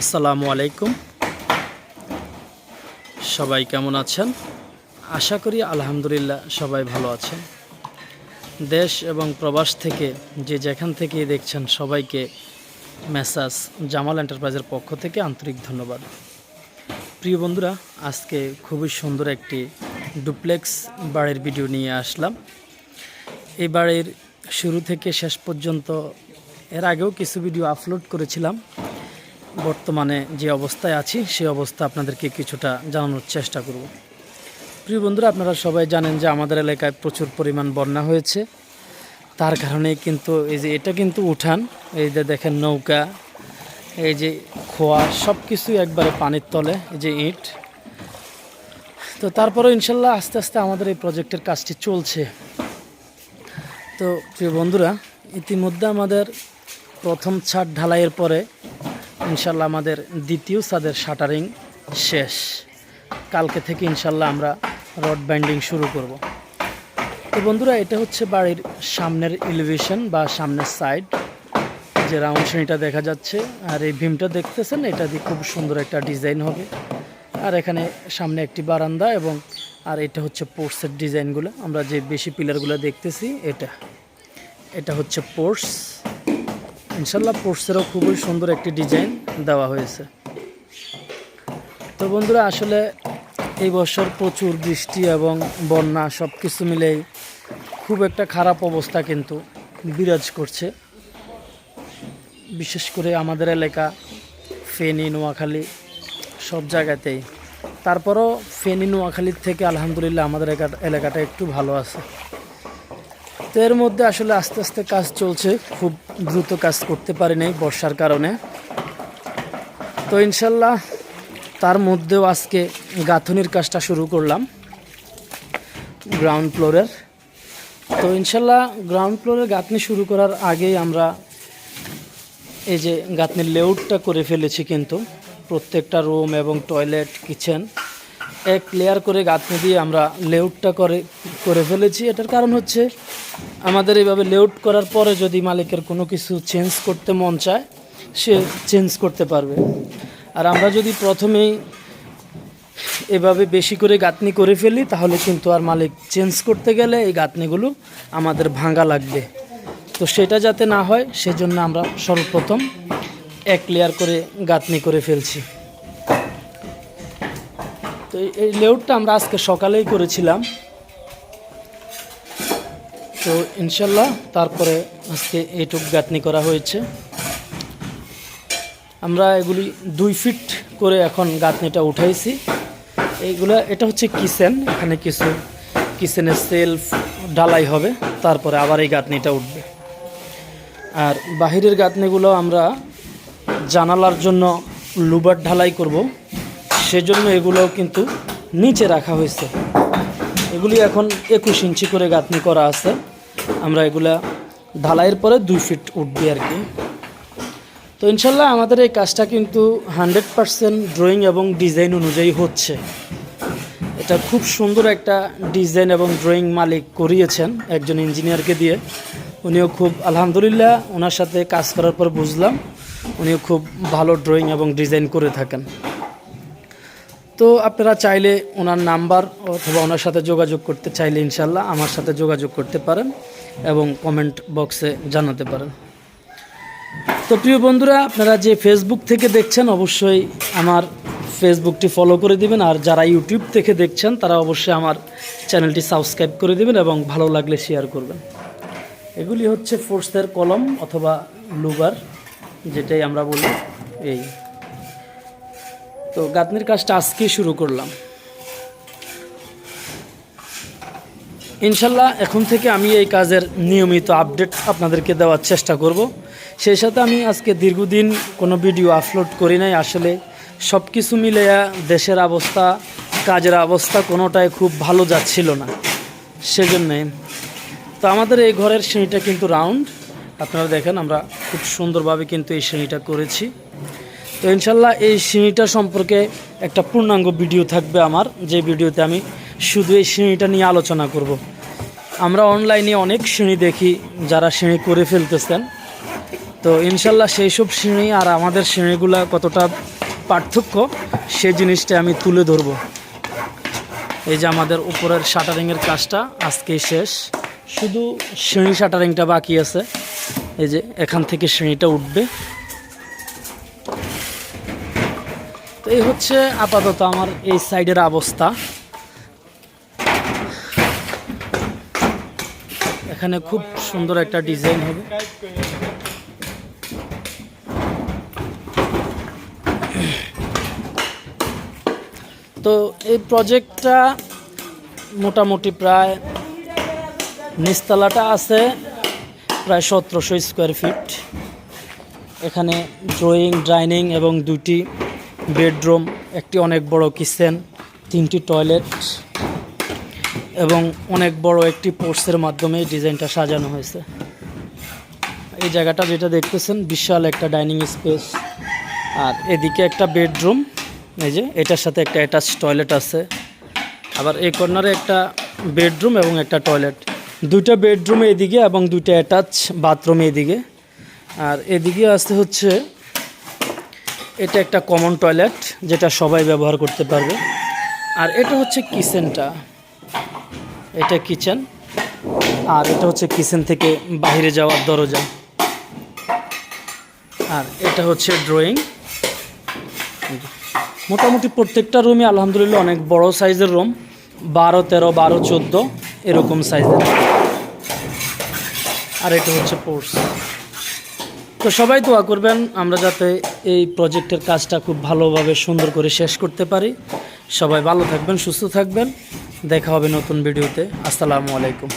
আসসালামু আলাইকুম। সবাই কেমন আছেন? আশা করি আলহামদুলিল্লাহ সবাই ভালো আছেন। দেশ এবং প্রবাস থেকে যে যেখান থেকেই দেখছেন সবাইকে মেসাজ জামাল এন্টারপ্রাইজের পক্ষ থেকে আন্তরিক ধন্যবাদ। প্রিয় বন্ধুরা, আজকে খুবই সুন্দর একটি ডুপ্লেক্স বাড়ির ভিডিও নিয়ে আসলাম। এই বাড়ির শুরু থেকে শেষ পর্যন্ত এর আগেও কিছু ভিডিও আপলোড করেছিলাম। বর্তমানে যে অবস্থায় আছি সেই অবস্থা আপনাদেরকে কিছুটা জানানোর চেষ্টা করব। প্রিয় বন্ধুরা, আপনারা সবাই জানেন যে আমাদের এলাকায় প্রচুর পরিমাণ বন্যা হয়েছে। তার কারণে কিন্তু এই যে এটা কিন্তু উঠান, এই যে দেখেন নৌকা, এই যে খোয়া সব কিছুই একবারে পানির তলে, এই যে ইট। তো তারপরে ইনশাল্লাহ আস্তে আস্তে আমাদের এই প্রজেক্টের কাজটি চলছে। তো প্রিয় বন্ধুরা, ইতিমধ্যে আমাদের প্রথম ছাদ ঢালাইয়ের পরে ইনশাল্লাহ আমাদের দ্বিতীয় ছাদের শাটারিং শেষ। কালকে থেকে ইনশাল্লাহ আমরা রড বাইন্ডিং শুরু করব। তো বন্ধুরা, এটা হচ্ছে বাড়ির সামনের এলিভেশন বা সামনের সাইড যে রাউন্ড শ্রেণীটা দেখা যাচ্ছে। আর এই ভীমটা দেখতেছেন, এটা দিয়ে খুব সুন্দর একটা ডিজাইন হবে। আর এখানে সামনে একটি বারান্দা এবং আর এটা হচ্ছে পোর্সের ডিজাইনগুলো। আমরা যে বেশি পিলারগুলো দেখতেছি, এটা। এটা হচ্ছে পোর্স। ইনশাল্লাহ পোর্সেরও খুবই সুন্দর একটি ডিজাইন দেওয়া হয়েছে। তো বন্ধুরা, আসলে এই বছর প্রচুর বৃষ্টি এবং বন্যা সব কিছু মিলেই খুব একটা খারাপ অবস্থা কিন্তু বিরাজ করছে। বিশেষ করে আমাদের এলাকা, ফেনী, নোয়াখালী সব জায়গাতেই। তারপরও ফেনী, নোয়াখালীর থেকে আলহামদুলিল্লাহ আমাদের এলাকা- এলাকাটা একটু ভালো আছে। তো এর মধ্যে আসলে আস্তে আস্তে কাজ চলছে। খুব দ্রুত কাজ করতে পারি নাই বর্ষার কারণে। তো ইনশাল্লাহ তার মধ্যেও আজকে গাঁথনির কাজটা শুরু করলাম। গ্রাউন্ড ফ্লোরের তো ইনশাল্লাহ গ্রাউন্ড ফ্লোরের গাঁথনি শুরু করার আগেই আমরা এই যে গাঁথনির লেআউটটা করে ফেলেছি কিন্তু। প্রত্যেকটা রুম এবং টয়লেট কিচেন এক লেয়ার করে গাঁথনি দিয়ে আমরা লেউটটা করে করে ফেলেছি। এটার কারণ হচ্ছে আমাদের এইভাবে লেউট করার পরে যদি মালিকের কোনো কিছু চেঞ্জ করতে মন চায়, সে চেঞ্জ করতে পারবে। আর আমরা যদি প্রথমেই এভাবে বেশি করে গাঁথনি করে ফেলি, তাহলে কিন্তু আর মালিক চেঞ্জ করতে গেলে এই গাঁথনিগুলো আমাদের ভাঙা লাগবে। তো সেটা যাতে না হয়, সেজন্য আমরা সর্বপ্রথম এক লেয়ার করে গাঁথনি করে ফেলছি। এই- লেআউটটা আমরা আজকে সকালেই করেছিলাম। তো ইনশাল্লাহ তারপরে আজকে এইটুক গাঁথনি করা হয়েছে। আমরা এগুলি দুই ফিট করে এখন গাঁথনিটা উঠাইছি। এইগুলা এটা হচ্ছে কিচেন। এখানে কিছু কিচেনের সেলফ ঢালাই হবে, তারপরে আবার এই গাঁথনিটা উঠবে। আর বাহিরের গাঁথনিগুলো আমরা জানালার জন্য লুবার ঢালাই করব। সেজন্য এগুলোও কিন্তু নিচে রাখা হয়েছে। এগুলি এখন একুশ ইঞ্চি করে গাঁথনি করা আছে। আমরা এগুলা ঢালাইয়ের পরে দুই ফিট উঠবে আর কি। তো ইনশাল্লাহ আমাদের এই কাজটা কিন্তু হান্ড্রেড পারসেন্ট ড্রয়িং এবং ডিজাইন অনুযায়ী হচ্ছে। এটা খুব সুন্দর একটা ডিজাইন এবং ড্রয়িং মালিক করিয়েছেন একজন ইঞ্জিনিয়ারকে দিয়ে। উনিও খুব আলহামদুলিল্লাহ ওনার সাথে কাজ করার পর বুঝলাম উনিও খুব ভালো ড্রয়িং এবং ডিজাইন করে থাকেন। তো আপনারা চাইলে ওনার নাম্বার অথবা ওনার সাথে যোগাযোগ করতে চাইলে ইনশাল্লাহ আমার সাথে যোগাযোগ করতে পারেন এবং কমেন্ট বক্সে জানাতে পারেন। তো প্রিয় বন্ধুরা, আপনারা যে ফেসবুক থেকে দেখছেন অবশ্যই আমার ফেসবুকটি ফলো করে দিবেন আর যারা ইউটিউব থেকে দেখছেন, তারা অবশ্যই আমার চ্যানেলটি সাবস্ক্রাইব করে দিবেন এবং ভালো লাগলে শেয়ার করবেন। এগুলি হচ্ছে ফোর্সের কলম অথবা লুবার যেটাই আমরা বলি, এই তো গাঁথনির কাজটা আজকেই শুরু করলাম। ইনশাল্লাহ এখন থেকে আমি এই কাজের নিয়মিত আপডেট আপনাদেরকে দেওয়ার চেষ্টা করব। সেই সাথে আমি আজকে দীর্ঘদিন কোনো ভিডিও আপলোড করি নাই, আসলে সব কিছু মিলে দেশের অবস্থা, কাজের অবস্থা কোনোটাই খুব ভালো যাচ্ছিল না। সেজন্যে তো আমাদের এই ঘরের সিঁড়িটা কিন্তু রাউন্ড। আপনারা দেখেন আমরা খুব সুন্দরভাবে কিন্তু এই সিঁড়িটা করেছি। তো ইনশাল্লাহ এই সিঁড়িটা সম্পর্কে একটা পূর্ণাঙ্গ ভিডিও থাকবে আমার। যে ভিডিওতে আমি শুধু এই সিঁড়িটা নিয়ে আলোচনা করব। আমরা অনলাইনে অনেক সিঁড়ি দেখি যারা সিঁড়ি করে ফেলতেছেন। তো ইনশাল্লাহ সেই সব সিঁড়ি আর আমাদের সিঁড়িগুলা কতটা পার্থক্য, সে জিনিসটা আমি তুলে ধরবো। এই যে আমাদের উপরের শাটারিংয়ের কাজটা আজকেই শেষ। শুধু সিঁড়ি শাটারিংটা বাকি আছে। এই যে এখান থেকে সিঁড়িটা উঠবে। তো এই হচ্ছে আপাতত আমার এই সাইডের অবস্থা। এখানে খুব সুন্দর একটা ডিজাইন হবে। তো এই প্রজেক্টটা মোটামুটি প্রায় নিচতলাটা আছে, প্রায় সতেরোশো স্কোয়ার ফিট এখানে ড্রয়িং ডাইনিং এবং দুটি বেডরুম, একটি অনেক বড় কিচেন, তিনটি টয়লেট এবং অনেক বড় একটি পোর্সের মাধ্যমে ডিজাইনটা সাজানো হয়েছে। এই জায়গাটা যেটা দেখতেছেন, বিশাল একটা ডাইনিং স্পেস। আর এদিকে একটা বেডরুম, এই যে এটার সাথে একটা অ্যাটাচ টয়লেট আছে। আবার এই কর্নারে একটা বেডরুম এবং একটা টয়লেট। দুইটা বেডরুম এদিকে এবং দুইটা অ্যাটাচ বাথরুম এদিকে। আর এদিকে আসতে হচ্ছে এটা একটা কমন টয়লেট যেটা সবাই ব্যবহার করতে পারবে। আর এটা হচ্ছে কিচেনটা। এটা কিচেন। আর এটা হচ্ছে কিচেন থেকে বাইরে যাওয়ার দরজা। আর এটা হচ্ছে ড্রয়িং মোটামুটি প্রত্যেকটা রুমই আলহামদুলিল্লাহ অনেক বড় সাইজের রুম বারো, তেরো, বারো, চোদ্দ, এরকম সাইজের আর এটা হচ্ছে পোর্স তো সবাই দোয়া করবেন, আমরা যাতে এই প্রজেক্টের কাজটা খুব ভালোভাবে সুন্দর করে শেষ করতে পারি। সবাই ভালো থাকবেন, সুস্থ থাকবেন। দেখা হবে নতুন ভিডিওতে। আসসালামু আলাইকুম।